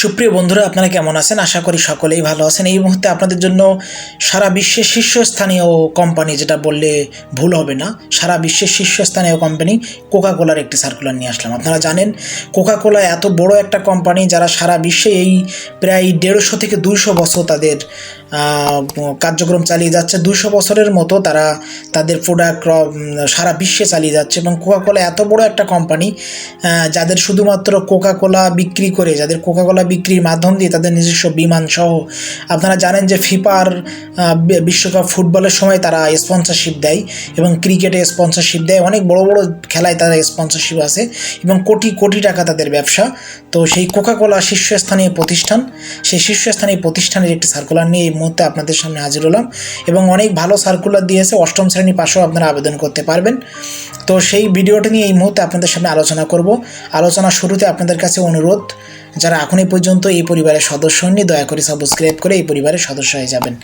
সুপ্রিয় বন্ধুরা, আপনারা কেমন আছেন? আশা করি সকলেই ভালো আছেন। এই মুহূর্তে আপনাদের জন্য সারা বিশ্বের শীর্ষস্থানীয় কোম্পানি, যেটা বললে ভুল হবে না, সারা বিশ্বের শীর্ষস্থানীয় কোম্পানি কোকাকোলার একটি সার্কুলার নিয়ে আসলাম। আপনারা জানেন কোকাকোলা এত বড় একটা কোম্পানি, যারা সারা বিশ্বে এই প্রায় দেড়শো থেকে দুইশো বছর তাদের কার্যক্রম চালিয়ে যাচ্ছে। দুশো বছরের মতো তারা তাদের প্রোডাক্ট সারা বিশ্বে চালিয়ে যাচ্ছে এবং কোকাকোলা এত বড় একটা কোম্পানি যাদের শুধুমাত্র কোকাকোলা বিক্রি করে, যাদের কোকাকোলা বিক্রির মাধ্যম দিয়ে তাদের নিজস্ব বিমান সহ, আপনারা জানেন যে ফিফার বিশ্বকাপ ফুটবলের সময় তারা স্পন্সরশিপ দেয় এবং ক্রিকেটে স্পন্সরশিপ দেয়। অনেক বড় বড় খেলায় তারা স্পন্সরশিপ আছে এবং কোটি কোটি টাকা তাদের ব্যবসা। তো সেই কোকাকোলা শীর্ষস্থানীয় প্রতিষ্ঠান, সেই শীর্ষস্থানীয় প্রতিষ্ঠানের একটি সার্কুলার নিয়ে মুহূর্তে আপনাদের সামনে হাজির হলাম এবং অনেক ভালো সার্কুলার দিয়েছে। অষ্টম শ্রেণি পাশেও আপনারা আবেদন করতে পারবেন। তো সেই ভিডিওটা নিয়ে এই মুহূর্তে আপনাদের সামনে আলোচনা করব। আলোচনা শুরুতে আপনাদের কাছে অনুরোধ যারা এখনই পর্যন্ত এই পরিবারের সদস্য হননি, দয়া করে সাবস্ক্রাইব করে এই পরিবারের সদস্য হয়ে যাবেন।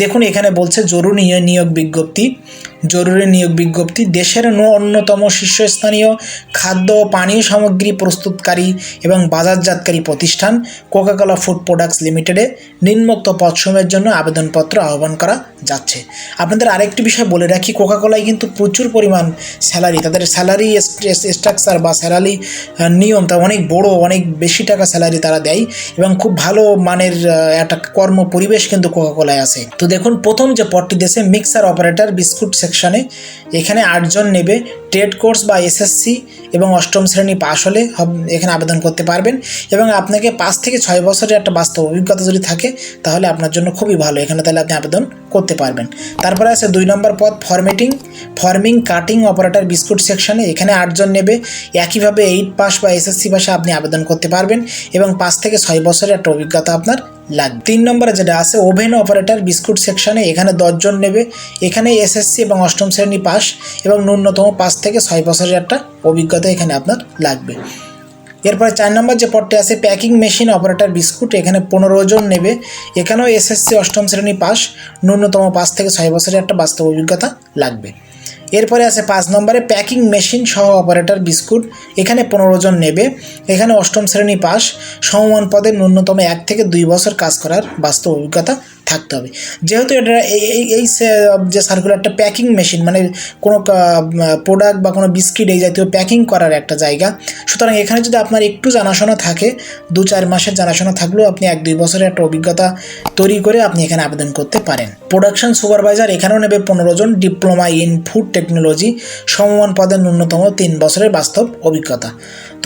দেখুন, এখানে বলছে জরুরি নিয়োগ বিজ্ঞপ্তি। জরুরি নিয়োগ বিজ্ঞপ্তি, দেশের অন্যতম শীর্ষস্থানীয় খাদ্য ও পানীয় সামগ্রী প্রস্তুতকারী এবং বাজারজাতকারী প্রতিষ্ঠান কোকাকোলা ফুড প্রোডাক্টস লিমিটেডে নিম্নোক্ত পদসমূহের জন্য আবেদনপত্র আহ্বান করা যাচ্ছে। আপনাদের আরেকটি বিষয় বলে রাখি কোকাকোলায় কিন্তু প্রচুর পরিমাণ স্যালারি তাদের স্যালারি স্ট্রাকচার বা স্যালারি নিয়ম তা অনেক বড়, অনেক বেশি টাকা স্যালারি তারা দেয় এবং খুব ভালো মানের একটা কর্ম পরিবেশ কিন্তু কোকাকোলায় আছে। তো দেখুন, প্রথম যে পদটি দেশে মিক্সার অপারেটর বিস্কুট সেকশনে এখানে আটজন নেবে ট্রেড কোর্স বা এসএসসি এবং অষ্টম শ্রেণি পাশ হলে এখানে আবেদন করতে পারবেন। এবং আপনাকে পাঁচ থেকে ছয় বছরের একটা বাস্তব অভিজ্ঞতা যদি থাকে, তাহলে আপনার জন্য খুবই ভালো। এখানে তাহলে আপনি আবেদন করতে পারবেন। তারপরে আছে দুই নম্বর পদ formatting forming cutting operator biscuit সেকশনে এখানে আটজন নেবে। একইভাবে এইট পাস বা এসএসসি পাশে আপনি আবেদন করতে পারবেন। এবং পাঁচ থেকে ছয় বছরের একটা অভিজ্ঞতা আপনার লাগবে তিন নম্বরে যেটা আছে, ওভেন অপারেটর বিস্কুট সেকশনে এখানে দশজন নেবে। এখানে এসএসসি এবং অষ্টম শ্রেণি পাস এবং ন্যূনতম পাঁচ থেকে ছয় বছরের একটা অভিজ্ঞতা এখানে আপনার লাগবে। এরপরে চার নম্বর যে পদটি আছে, প্যাকিং মেশিন অপারেটর বিস্কুট, এখানে পনেরো জন নেবে। এখানেও এসএসসি অষ্টম শ্রেণি পাস, ন্যূনতম পাঁচ থেকে ছয় বছরের একটা বাস্তব অভিজ্ঞতা লাগবে। এরপরে আছে পাঁচ নম্বরে, প্যাকিং মেশিন সহ অপারেটর বিস্কুট, এখানে পনেরো জন নেবে। এখানে অষ্টম শ্রেণি পাস সমমান পদে ন্যূনতম এক থেকে দুই বছর কাজ করার বাস্তব অভিজ্ঞতা থাকতে হবে। যেহেতু এটা এই, এই- যে সার্কুলারটা প্যাকিং মেশিন মানে কোনো প্রোডাক্ট বা কোনো বিস্কিট এই জাতীয় প্যাকিং করার একটা জায়গা, সুতরাং এখানে যদি আপনার একটু জানাশোনা থাকে, দু চার মাসের জানাশোনা থাকলেও আপনি এক দুই বছরের একটা অভিজ্ঞতা তৈরি করে আপনি এখানে আবেদন করতে পারেন। প্রোডাকশন সুপারভাইজার এখানেও নেবে পনেরো জন ডিপ্লোমা ইন ফুড টেকনোলজি সমমান পদের ন্যূনতম তিন বছরের বাস্তব অভিজ্ঞতা।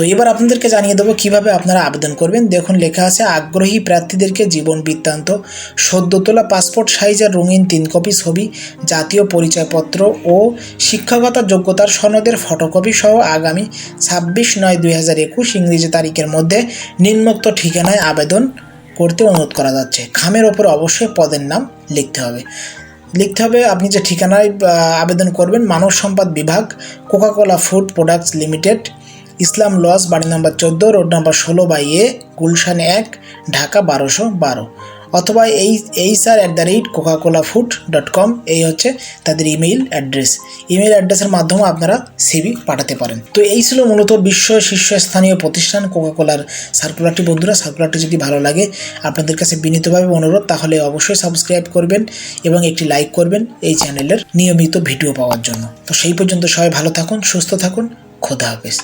তো এবার আপনাদেরকে জানিয়ে দেবো কীভাবে আপনারা আবেদন করবেন। দেখুন, লেখা আছে, আগ্রহী প্রার্থীদেরকে জীবন বৃত্তান্ত সদ্য তোলা পাসপোর্ট সাইজের রঙিন তিন কপি ছবি, জাতীয় পরিচয়পত্র ও শিক্ষাগত যোগ্যতার সনদের ফটোকপি সহ আগামী ছাব্বিশ নয় দুই হাজার একুশ ইংরেজি তারিখের মধ্যে নিম্নোক্ত ঠিকানায় আবেদন করতে অনুরোধ করা যাচ্ছে। খামের ওপর অবশ্যই পদের নাম লিখতে হবে। লিখতে হবে আপনি যে ঠিকানায় আবেদন করবেন, মানব সম্পদ বিভাগ, Coca Cola food products limited Islam lodge, বাড়ি নম্বর চোদ্দ, রোড নাম্বার ষোলো বাই এ, গুলশান এক, ঢাকা বারোশো বারো। অথবা এই এই sir at the rate Coca Cola food dot com এই হচ্ছে তাদের ইমেইল অ্যাড্রেস ইমেইল অ্যাড্রেসের মাধ্যমে আপনারা সিবি পাঠাতে পারেন। তো এই ছিল মূলত বিশ্ব শীর্ষস্থানীয় প্রতিষ্ঠান কোকাকোলার সার্কুলারটি বন্ধুরা সার্কুলারটি যদি ভালো লাগে, আপনাদের কাছে বিনীতভাবে অনুরোধ, তাহলে অবশ্যই সাবস্ক্রাইব করবেন এবং একটি লাইক করবেন এই চ্যানেলের নিয়মিত ভিডিও পাওয়ার জন্য। তো সেই পর্যন্ত সবাই ভালো থাকুন, সুস্থ থাকুন, খোদা হাফেজ।